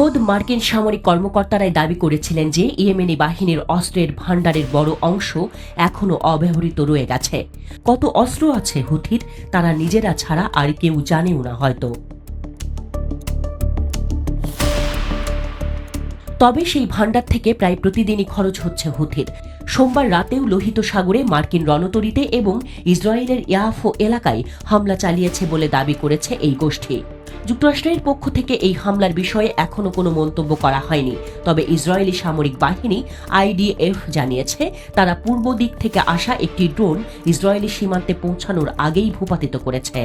খোদ মার্কিন সামরিক কর্মকর্তারাই দাবি করেছিলেন যে ইয়েমেনি বাহিনীর অস্ত্রের ভাণ্ডারের বড় অংশ এখনও অব্যবহৃত রয়ে গেছে। কত অস্ত্র আছে হুথির? তারা নিজেরা ছাড়া আর কেউ জানেও না হয়তো। তবে সেই ভাণ্ডার থেকে প্রায় প্রতিদিনই খরচ হচ্ছে হুথির। সোমবার রাতেও লোহিত সাগরে মার্কিন রণতরীতে এবং ইসরায়েলের ইয়াফো এলাকায় হামলা চালিয়েছে বলে দাবি করেছে এই গোষ্ঠী। যুক্তরাষ্ট্রের পক্ষ থেকে এই হামলার বিষয়ে এখনও কোনো মন্তব্য করা হয়নি। তবে ইসরায়েলি সামরিক বাহিনী আইডিএফ জানিয়েছে, তারা পূর্ব দিক থেকে আসা একটি ড্রোন ইসরায়েলি সীমান্তে পৌঁছানোর আগেই ভূপাতিত করেছে।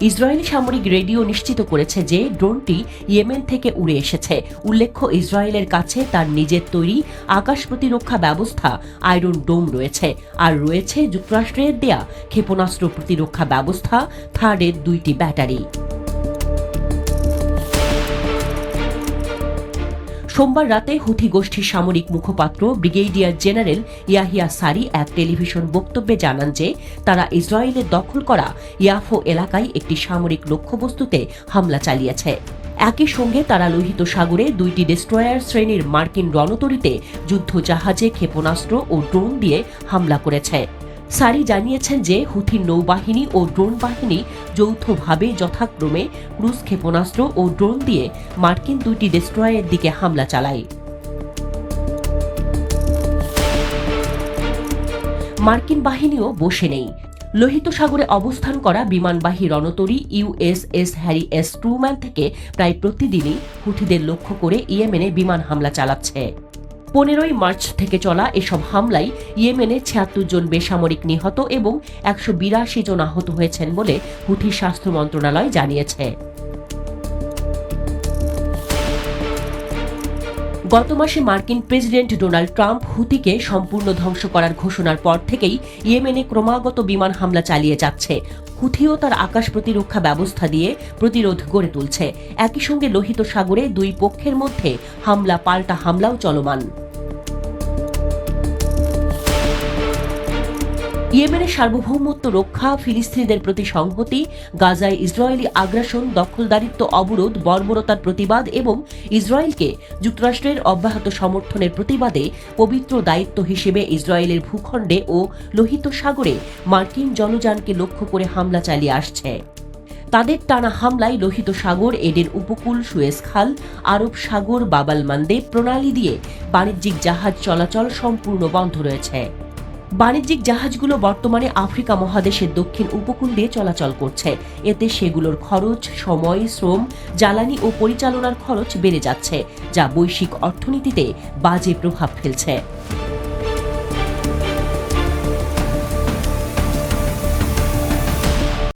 ইসরায়েলি সামরিক রেডিও নিশ্চিত করেছে যে ড্রোনটি ইয়েমেন থেকে উড়ে এসেছে। উল্লেখ্য, ইসরায়েলের কাছে তার নিজের তৈরি আকাশ প্রতিরক্ষা ব্যবস্থা আয়রন ডোম রয়েছে। আর রয়েছে যুক্তরাষ্ট্রের দেয়া ক্ষেপণাস্ত্র প্রতিরক্ষা ব্যবস্থা, থার্ডের দুইটি ব্যাটারি। সোমবার রাতে হুথি গোষ্ঠীর সামরিক মুখপাত্র ব্রিগেডিয়ার জেনারেল ইয়াহিয়া সারি এক টেলিভিশন বক্তব্যে জানান যে, তারা ইসরায়েলের দখল করা ইয়াফো এলাকায় একটি সামরিক লক্ষ্যবস্তুতে হামলা চালিয়েছে। একই সঙ্গে তারা লোহিত সাগরে দুইটি ডেস্ট্রয়ার শ্রেণির মার্কিন রণতরীতে যুদ্ধ জাহাজে ক্ষেপণাস্ত্র ও ড্রোন দিয়ে হামলা করেছে। সারি জানিয়েছেন যে হুথির নৌবাহিনী ও ড্রোন বাহিনী যৌথভাবে যথাক্রমে ক্রুজ ক্ষেপণাস্ত্র ও ড্রোন দিয়ে মার্কিন দুইটি ডেস্ট্রয়ের দিকে হামলা চালায়। মার্কিন বাহিনীও বসে নেই। লোহিত সাগরে অবস্থান করা বিমানবাহী রণতরী ইউএসএস হ্যারি এস ট্রুম্যান থেকে প্রায় প্রতিদিনই হুথিদের লক্ষ্য করে ইয়েমেনে বিমান হামলা চালাচ্ছে। পনেরোই মার্চ থেকে চলা এসব হামলায় ইয়েমেনে ছিয়াত্তর জন বেসামরিক নিহত এবং একশো বিরাশি জন আহত হয়েছেন বলে হুথি স্বাস্থ্য মন্ত্রণালয় জানিয়েছে। গত মাসে মার্কিন প্রেসিডেন্ট ডোনাল্ড ট্রাম্প হুতিকে সম্পূর্ণ ধ্বংস করার ঘোষণার পর থেকেই ইয়েমেনে ক্রমাগত বিমান হামলা চালিয়ে যাচ্ছে। হুথিও তার আকাশ প্রতিরক্ষা ব্যবস্থা দিয়ে প্রতিরোধ গড়ে তুলছে। একই সঙ্গে লোহিত সাগরে দুই পক্ষের মধ্যে হামলা, পাল্টা হামলাও চলমান। ইয়েমেনের সার্বভৌমত্ব রক্ষা, ফিলিস্তিনিদের প্রতি সংহতি, গাজায় ইসরায়েলি আগ্রাসন, দখলদারিত্ব অবরোধ, বর্বরতার প্রতিবাদ এবং ইসরায়েলকে যুক্তরাষ্ট্রের অব্যাহত সমর্থনের প্রতিবাদে পবিত্র দায়িত্ব হিসেবে ইসরায়েলের ভূখণ্ডে ও লোহিত সাগরে মার্কিন জনযানকে লক্ষ্য করে হামলা চালিয়ে আসছে। তাদের টানা হামলায় লোহিত সাগর, এডের উপকূল, সুয়েজ খাল, আরব সাগর, বাবাল মান্দে প্রণালী দিয়ে বাণিজ্যিক জাহাজ চলাচল সম্পূর্ণ বন্ধ রয়েছে। বাণিজ্যিক জাহাজগুলো বর্তমানে আফ্রিকা মহাদেশের দক্ষিণ উপকূল দিয়ে চলাচল করছে। এতে সেগুলোর খরচ, সময়, শ্রম, জ্বালানি ও পরিচালনার খরচ বেড়ে যাচ্ছে, যা বৈশ্বিক অর্থনীতিতে বাজে প্রভাব ফেলছে।